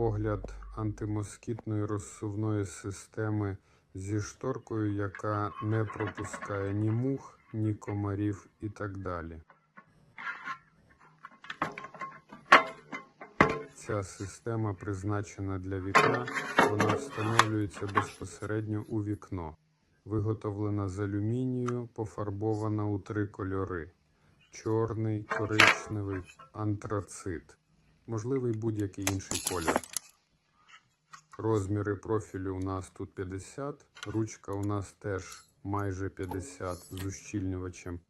Огляд антимоскітної розсувної системи зі шторкою, яка не пропускає ні мух, ні комарів і так далі. Ця система призначена для вікна, вона встановлюється безпосередньо у вікно. Виготовлена з алюмінію, пофарбована у три кольори: чорний, коричневий, антрацит. Можливий будь-який інший колір. Розміри профілю у нас тут 50, ручка у нас теж майже 50 з ущільнювачем.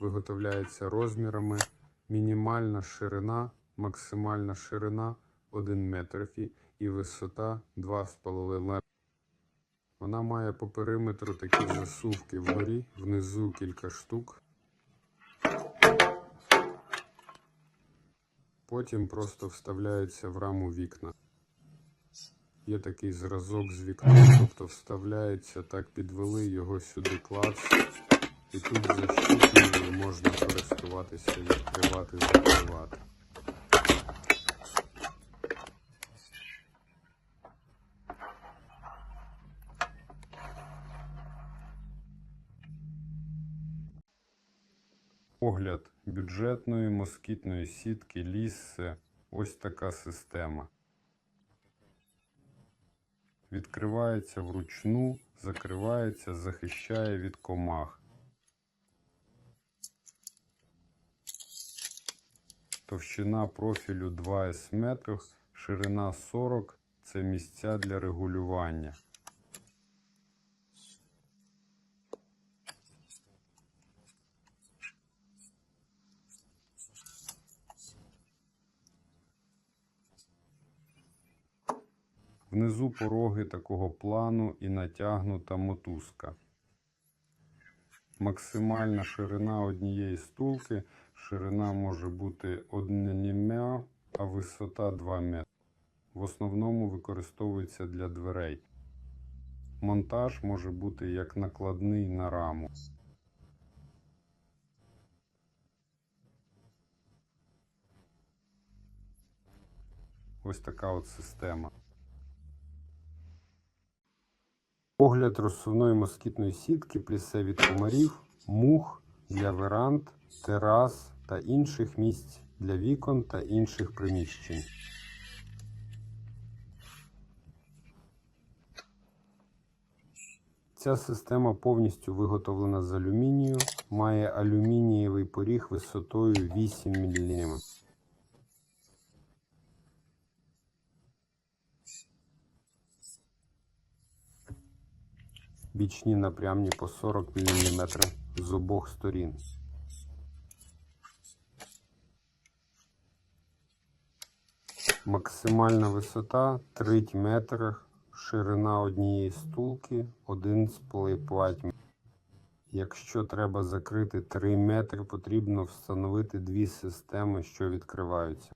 Виготовляється розмірами мінімальна ширина, максимальна ширина 1 метр і- висота 2,5 метра. Вона має по периметру такі засувки вгорі, внизу кілька штук. Потім просто вставляється в раму вікна. Є такий зразок з вікном, тобто вставляється так, підвели його сюди клац. І тут защитною можна користуватися, відкривати, закривати. Огляд бюджетної москітної сітки Ліссе. Ось така система. Відкривається вручну, закривається, захищає від комах. Товщина профілю 2 с метрів, ширина 40 це місця для регулювання. Внизу пороги такого плану і натягнута мотузка. Максимальна ширина однієї стулки. Ширина може бути 1 мм, а висота 2 метри. В основному використовується для дверей. Монтаж може бути як накладний на раму. Ось така от система. Огляд розсувної москітної сітки плісе від комарів, мух для веранд, терас та інших місць для вікон та інших приміщень. Ця система повністю виготовлена з алюмінію, має алюмінієвий поріг висотою 8 мм. Бічні напрямні по 40 мм з обох сторін. Максимальна висота 3 метри, ширина однієї стулки 1,5 метра. Якщо треба закрити 3 метри, потрібно встановити дві системи, що відкриваються.